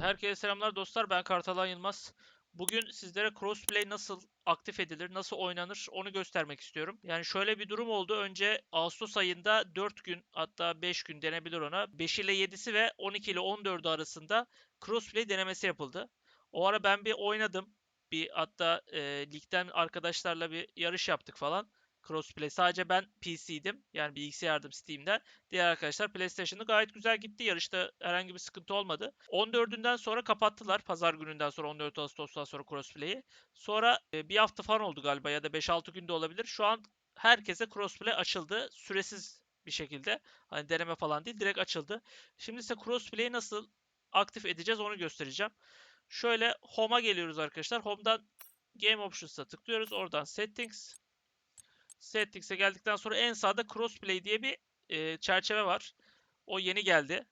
herkese selamlar dostlar. Ben Kartalan Yılmaz. Bugün sizlere crossplay nasıl aktif edilir, nasıl oynanır onu göstermek istiyorum. Yani şöyle bir durum oldu. Önce Ağustos ayında 4 gün hatta 5 gün denebilir ona. 5 ile 7'si ve 12 ile 14'ü arasında crossplay denemesi yapıldı. O ara ben bir oynadım. Bir hatta e, ligden arkadaşlarla bir yarış yaptık falan. Crossplay. Sadece ben PC'ydim. Yani bilgisayardım Steam'den. Diğer arkadaşlar PlayStation'da gayet güzel gitti. Yarışta herhangi bir sıkıntı olmadı. 14'ünden sonra kapattılar. Pazar gününden sonra 14 Ağustos'tan sonra Crossplay'i. Sonra e, bir hafta falan oldu galiba ya da 5-6 günde olabilir. Şu an herkese Crossplay açıldı. Süresiz bir şekilde. Hani deneme falan değil. Direkt açıldı. Şimdi ise Crossplay'i nasıl aktif edeceğiz onu göstereceğim. Şöyle Home'a geliyoruz arkadaşlar. Home'dan Game Options'a tıklıyoruz. Oradan Settings. Settings'e geldikten sonra en sağda Crossplay diye bir e, çerçeve var. O yeni geldi.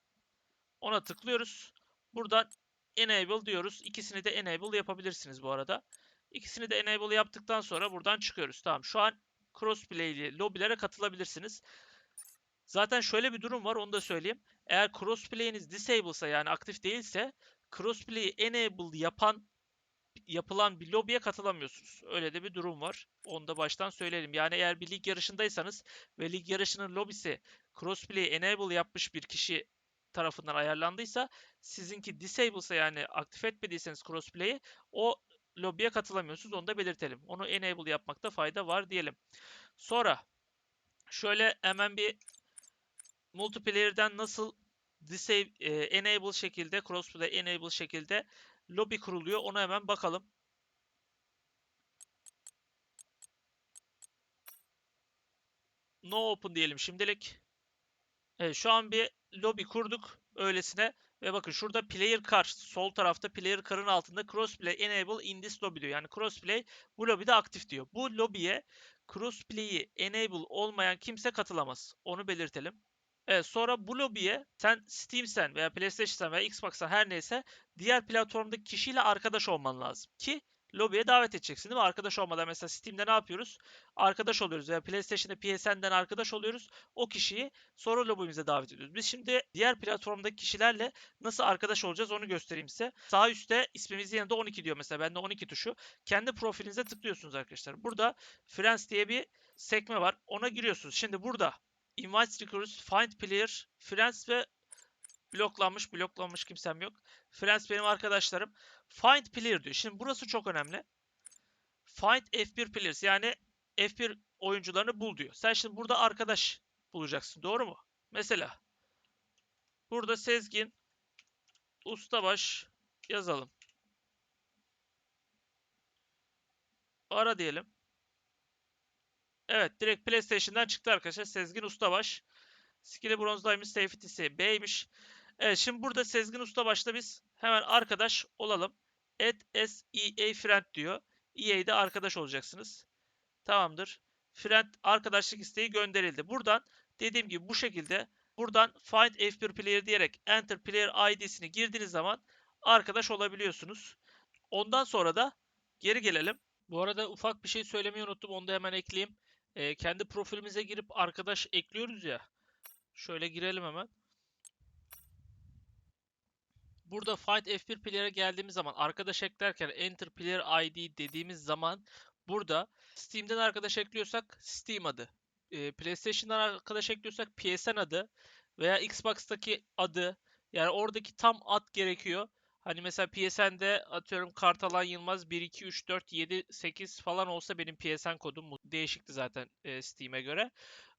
Ona tıklıyoruz. Buradan Enable diyoruz. İkisini de Enable yapabilirsiniz bu arada. İkisini de Enable yaptıktan sonra buradan çıkıyoruz. Tamam şu an Crossplay'li lobilere katılabilirsiniz. Zaten şöyle bir durum var onu da söyleyeyim. Eğer Crossplay'iniz disable'sa yani aktif değilse Crossplay'i Enable yapan yapılan bir lobiye katılamıyorsunuz. Öyle de bir durum var. Onu da baştan söyleyelim. Yani eğer bir lig yarışındaysanız ve lig yarışının lobisi crossplay enable yapmış bir kişi tarafından ayarlandıysa sizinki disable'sa yani aktif etmediyseniz crossplay'i o lobiye katılamıyorsunuz. Onu da belirtelim. Onu enable yapmakta fayda var diyelim. Sonra şöyle hemen bir multiplayer'den nasıl disable, e, enable şekilde crossplay enable şekilde lobi kuruluyor. Ona hemen bakalım. No open diyelim şimdilik. Evet şu an bir lobi kurduk öylesine. Ve bakın şurada player car sol tarafta player car'ın altında crossplay enable in this lobby diyor. Yani crossplay bu lobide aktif diyor. Bu lobiye crossplay'i enable olmayan kimse katılamaz. Onu belirtelim. Evet sonra bu lobiye sen Steam'sen veya PlayStation'san veya Xbox'san her neyse diğer platformdaki kişiyle arkadaş olman lazım. Ki lobiye davet edeceksin değil mi? Arkadaş olmadan mesela Steam'de ne yapıyoruz? Arkadaş oluyoruz veya PlayStation'da PSN'den arkadaş oluyoruz. O kişiyi sonra lobimize davet ediyoruz. Biz şimdi diğer platformdaki kişilerle nasıl arkadaş olacağız onu göstereyim size. Sağ üstte ismimizin yanında 12 diyor mesela. Bende 12 tuşu. Kendi profilinize tıklıyorsunuz arkadaşlar. Burada Friends diye bir sekme var. Ona giriyorsunuz. Şimdi burada Invite Recruits, Find Player, Friends ve bloklanmış, bloklanmış kimsem yok. Friends benim arkadaşlarım. Find Player diyor. Şimdi burası çok önemli. Find F1 Players yani F1 oyuncularını bul diyor. Sen şimdi burada arkadaş bulacaksın. Doğru mu? Mesela burada Sezgin Ustabaş yazalım. Ara diyelim. Evet direkt PlayStation'dan çıktı arkadaşlar. Sezgin Ustabaş. Skill'i bronzdaymış. Safety'si B'ymiş. Evet şimdi burada Sezgin Ustabaş'la biz hemen arkadaş olalım. Add SEA friend diyor. EA'de arkadaş olacaksınız. Tamamdır. Friend arkadaşlık isteği gönderildi. Buradan dediğim gibi bu şekilde buradan find F1 player diyerek enter player ID'sini girdiğiniz zaman arkadaş olabiliyorsunuz. Ondan sonra da geri gelelim. Bu arada ufak bir şey söylemeyi unuttum. Onu da hemen ekleyeyim e, kendi profilimize girip arkadaş ekliyoruz ya. Şöyle girelim hemen. Burada Find F1 Player'e geldiğimiz zaman arkadaş eklerken Enter Player ID dediğimiz zaman burada Steam'den arkadaş ekliyorsak Steam adı. E, PlayStation'dan arkadaş ekliyorsak PSN adı veya Xbox'taki adı yani oradaki tam ad gerekiyor. Hani mesela PSN'de atıyorum Kartalan Yılmaz 1, 2, 3, 4, 7, 8 falan olsa benim PSN kodum değişikti zaten e, Steam'e göre.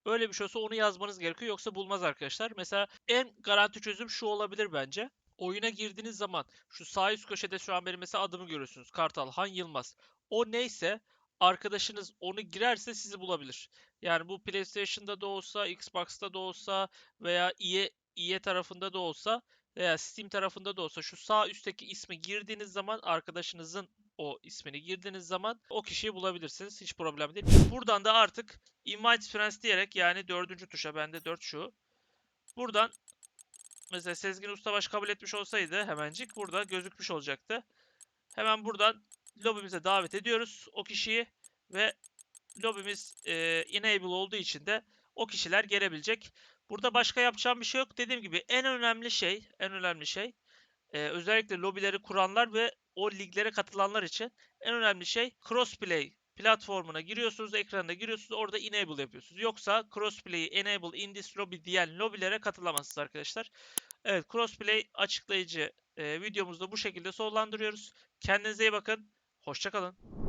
Öyle bir şey olsa onu yazmanız gerekiyor yoksa bulmaz arkadaşlar. Mesela en garanti çözüm şu olabilir bence. Oyuna girdiğiniz zaman şu sağ üst köşede şu an benim mesela adımı görüyorsunuz. Kartal Han Yılmaz. O neyse arkadaşınız onu girerse sizi bulabilir. Yani bu PlayStation'da da olsa, Xbox'ta da olsa veya EA, EA tarafında da olsa veya Steam tarafında da olsa şu sağ üstteki ismi girdiğiniz zaman arkadaşınızın o ismini girdiğiniz zaman o kişiyi bulabilirsiniz. Hiç problem değil. Buradan da artık Invite Friends diyerek yani dördüncü tuşa bende dört şu. Buradan mesela Sezgin Ustabaş kabul etmiş olsaydı hemencik burada gözükmüş olacaktı. Hemen buradan lobimize davet ediyoruz o kişiyi ve lobimiz e, enable olduğu için de o kişiler gelebilecek. Burada başka yapacağım bir şey yok. Dediğim gibi en önemli şey, en önemli şey e, özellikle lobileri kuranlar ve o liglere katılanlar için en önemli şey crossplay platformuna giriyorsunuz, ekranda giriyorsunuz, orada enable yapıyorsunuz. Yoksa crossplay'i enable in this lobby diyen lobilere katılamazsınız arkadaşlar. Evet, crossplay açıklayıcı e, videomuzu da bu şekilde sonlandırıyoruz. Kendinize iyi bakın. Hoşçakalın.